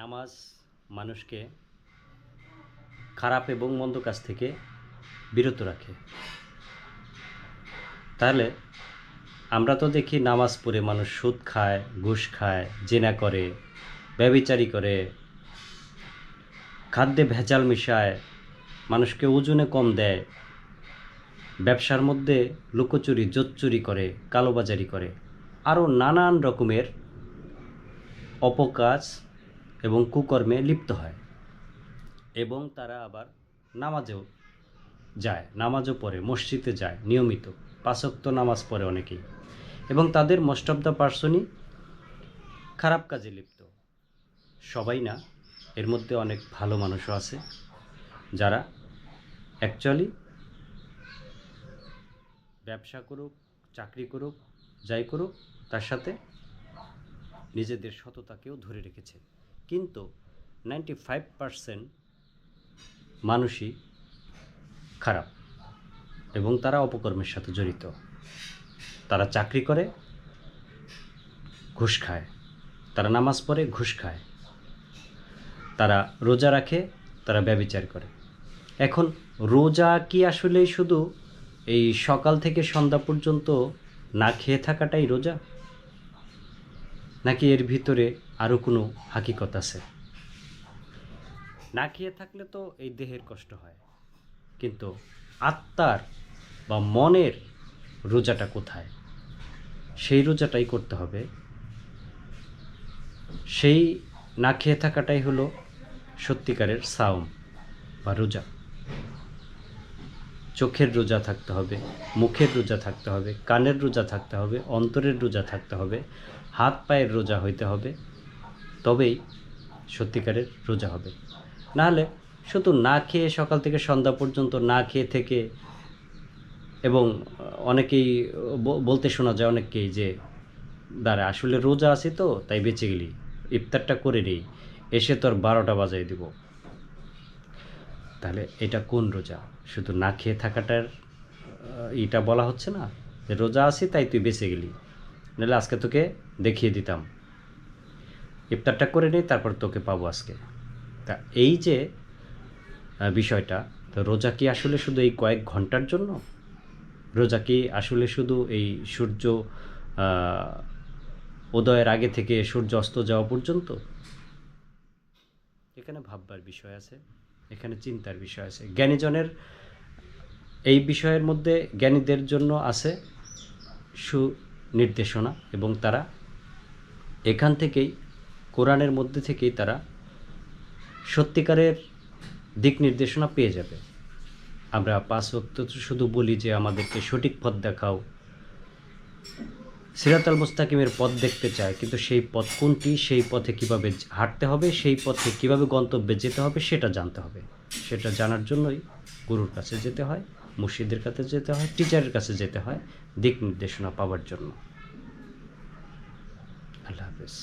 নামাজ মানুষকে খারাপ এবং মন্দ কাজ থেকে বিরত রাখে। তাহলে আমরা তো দেখি নামাজ পড়ে মানুষ সুদ খায়, ঘুষ খায়, জেনা করে ব্যবিচারি করে, খাদ্যে ভেজাল মিশায়, মানুষকে ওজনে কম দেয়, ব্যবসার মধ্যে লুকোচুরি, জোচ্চুরি করে, কালোবাজারি করে। আরও নানান রকমের অপকাজ এবং কুকর্মে লিপ্ত হয় এবং তারা আবার নামাজেও যায়, নামাজও পড়ে, মসজিদে যায়, নিয়মিত। পাঁচক্ত নামাজ পড়ে অনেকেই। এবং তাদের মোস্ট অফ দ্য পার্সনই খারাপ কাজে লিপ্ত। সবাই না, এর মধ্যে অনেক ভালো মানুষও আছে, যারা অ্যাকচুয়ালি ব্যবসা করুক, চাকরি করুক, যাই করুক, তার সাথে নিজেদের সততাকেও ধরে রেখেছে কিন্তু নাইনটি ফাইভ পারসেন্ট মানুষই খারাপ এবং তারা অপকর্মের সাথে জড়িত। তারা চাকরি করে, ঘুষ খায়। তারা নামাজ পড়ে, ঘুষ খায়। তারা রোজা রাখে, তারা ব্যবিচার করে। এখন রোজা কি আসলেই শুধু এই সকাল থেকে সন্ধ্যা পর্যন্ত না খেয়ে থাকাটাই রোজা? নাকি এর ভিতরে আরও কোনো হাকিকত আছে? না খেয়ে থাকলে তো এই দেহের কষ্ট হয়। কিন্তু আত্মার বা মনের রোজাটা কোথায়? সেই রোজাটাই করতে হবে। সেই না খেয়ে থাকাটাই হলো সত্যিকারের সাওম বা রোজা। চোখের রোজা থাকতে হবে, মুখের রোজা থাকতে হবে, কানের রোজা থাকতে হবে, অন্তরের রোজা থাকতে হবে, হাত পায়ের রোজা হইতে হবে, তবেই সত্যিকারের রোজা হবে। নাহলে শুধু না খেয়ে সকাল থেকে সন্ধ্যা পর্যন্ত না খেয়ে থেকে এবং অনেকেই বলতে শোনা যায় অনেককেই যে, দাঁড়া, আসলে রোজা আছে তো, তাই বেঁচে গেলি, ইফতারটা করে নিই, এসে তোর বারোটা বাজাই দিব। তাহলে এটা কোন রোজা? শুধু না খেয়ে থাকাটার এটা বলা হচ্ছে না? যে রোজা আছি, তাই তুই বেঁচে গেলি। নাহলে আজকে তোকে দেখিয়ে দিতাম। ইফতারটা করে নিই তারপর তোকে পাবো আজকে। তা এই যে বিষয়টা, তো রোজা কি আসলে শুধু এই কয়েক ঘণ্টার জন্য? রোজা কি আসলে শুধু এই সূর্য উদয়ের আগে থেকে সূর্য অস্ত যাওয়া পর্যন্ত? এখানে ভাববার বিষয় আছে। এখানে চিন্তার বিষয় আছে। জ্ঞানীজনের এই বিষয়ের মধ্যে জ্ঞানীদের জন্য আছে সুনির্দেশনা এবং তারা এখান থেকেই, কোরআনের মধ্যে থেকেই তারা সত্যিকারের দিক নির্দেশনা পেয়ে যাবে। আমরা পাঁচ ওয়াক্ত তো শুধু বলি যে আমাদেরকে সঠিক পথ দেখাও সিরাত আল মুস্তাকিমের পথ দেখতে চায়, কিন্তু সেই পথ কোনটি, সেই পথে কীভাবে হাঁটতে হবে, সেই পথে কীভাবে গন্তব্যে যেতে হবে সেটা জানতে হবে। সেটা জানার জন্যই গুরুর কাছে যেতে হয়, মুর্শিদের কাছে যেতে হয়, টিচারের কাছে যেতে হয়, দিক নির্দেশনা পাওয়ার জন্য। আল্লাহ হাফেজ।